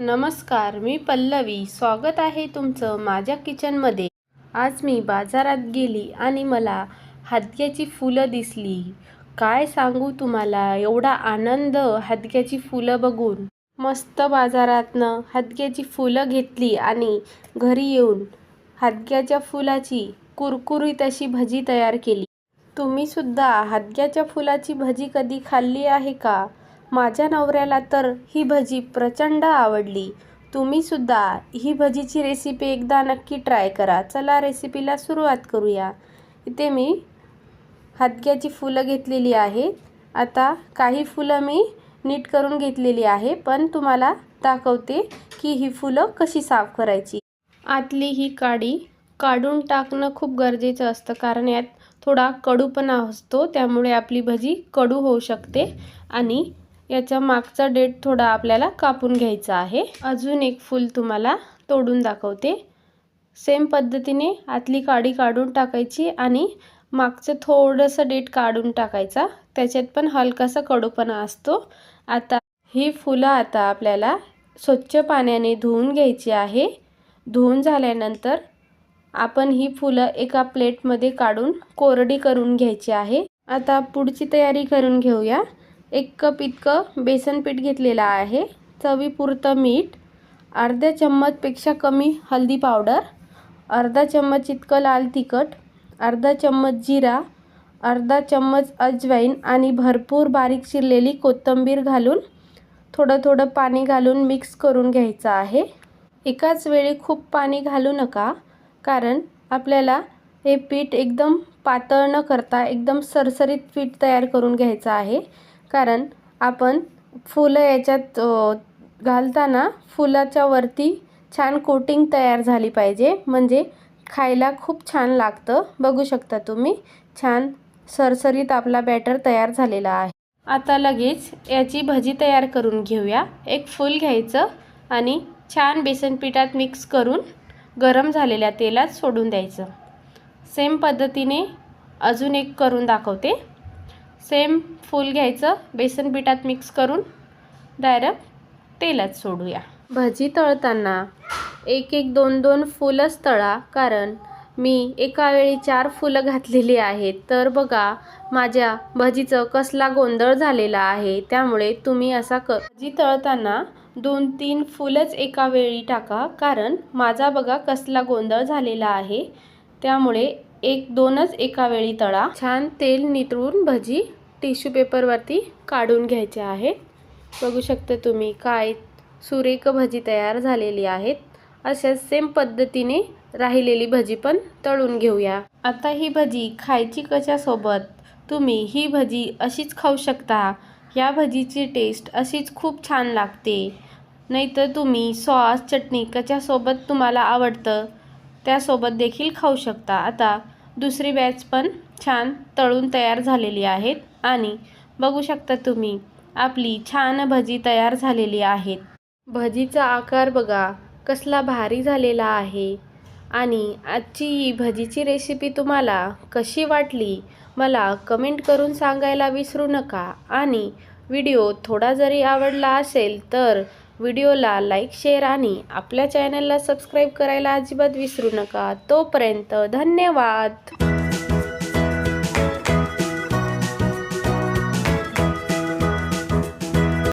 नमस्कार मी पल्लवी. स्वागत आहे तुमचं माझ्या किचनमध्ये. आज मी बाजारात गेली आणि मला हादग्याची फुलं दिसली. काय सांगू तुम्हाला? एवढा आनंद हादग्याची फुलं बघून. मस्त बाजारातनं हादग्याची फुलं घेतली आणि घरी येऊन हादग्याच्या फुलाची कुरकुरीत अशी भजी तयार केली. तुम्ही सुद्धा हादग्याच्या फुलाची भजी कधी खाल्ली आहे का? माझ्या नवऱ्याला तर ही भजी प्रचंड आवडली. तुम्ही सुद्धा ही भजीची रेसिपी एकदा नक्की ट्राय करा. चला रेसिपीला सुरुवात करूया. इथे मी हातग्याची फुलं घेतलेली आहेत. आता काही फुलं मी नीट करून घेतलेली आहे पण तुम्हाला दाखवते की ही फुलं कशी साफ करायची. आतली ही काडी काढून टाकणं खूप गरजेचं असतं कारण यात थोडा कडूपणा असतो त्यामुळे आपली भजी कडू होऊ शकते आणि याचा मागचा डेट थोडा आपल्याला कापून घ्यायचा आहे. अजून एक फूल तुम्हाला तोडून दाखवते. सेम पद्धतीने आतली काडी काढून टाकायची आणि मागचं थोडंसं डेट काढून टाकायचा. त्याच्यात पण हलकासा कडूपणा असतो. आता ही फुलं आता आपल्याला स्वच्छ पाण्याने धुवून घ्यायची आहे. धुवून झाल्यानंतर आपण ही फुलं एका प्लेटमध्ये काढून कोरडी करून घ्यायची आहे. आता पुढची तयारी करून घेऊया. एक कप इतकं बेसन पीठ घेतलेलं आहे. चवीपुरतं मीठ अर्ध्या चम्मचपेक्षा कमी हळदी पावडर अर्धा चम्मच इतकं लाल तिखट अर्धा चम्मच जिरा अर्धा चम्मच अजवाईन आणि भरपूर बारीक चिरलेली कोथिंबीर घालून थोडं थोडं पाणी घालून मिक्स करून घ्यायचं आहे. एकाच वेळी खूप पाणी घालू नका कारण आपल्याला हे पीठ एकदम पातळ न करता एकदम सरसरीत पीठ तयार करून घ्यायचं आहे. कारण आपण फुलं याच्यात घालताना फुलाच्या वरती छान कोटिंग तयार झाली पाहिजे. म्हणजे खायला खूप छान लागतं. बघू शकता तुम्ही छान सरसरीत आपला बॅटर तयार झालेला आहे. आता लगेच याची भजी तयार करून घेऊया. एक फूल घ्यायचं आणि छान बेसन पिठात मिक्स करून गरम झालेल्या तेलात सोडून द्यायचं. सेम पद्धतीने अजून एक करून दाखवते. सेम फूल घ्यायचं. बेसन पिठात मिक्स करून डायरेक्ट तेलात सोडूया. भजी तळताना एक एक दोन दोन फुलंच तळा. कारण मी एका वेळी चार फुलं घातलेली आहेत. तर बघा माझ्या भजीचं कसला गोंधळ झालेला आहे. त्यामुळे तुम्ही असा क भजी तळताना दोन तीन फुलंच एका वेळी टाका. कारण माझा बघा कसला गोंधळ झालेला आहे. त्यामुळे एक दोनच एका वेळी तळा. छान तेल नितळून भजी टिश्यू पेपरवरती काढून घ्यायचे आहेत. बघू शकता तुम्ही काय सुरेख भजी तयार झालेली आहेत. अशाच सेम पद्धतीने राहिलेली भजी पण तळून घेऊया. आता ही भजी खायची कशासोबत? तुम्ही ही भजी अशीच खाऊ शकता. या भजीची टेस्ट अशीच खूप छान लागते. नाहीतर तुम्ही सॉस चटणी कशासोबत तुम्हाला आवडतं? त्यासोबत देखील खाऊ शकता. आता दुसरी बॅच पण छान तळून तयार झालेली आहेत. आणि बघू शकता तुम्ही आपली छान भजी तयार झालेली आहेत. भजीचा आकार बघा कसला भारी झालेला आहे. आणि आजची ही भजीची रेसिपी तुम्हाला कशी वाटली मला कमेंट करून सांगायला विसरू नका. आणि व्हिडिओ थोडा जरी आवडला असेल तर व्हिडिओला लाईक शेअर आणि आपल्या चॅनलला सबस्क्राईब करायला अजिबात विसरू नका. तोपर्यंत धन्यवाद.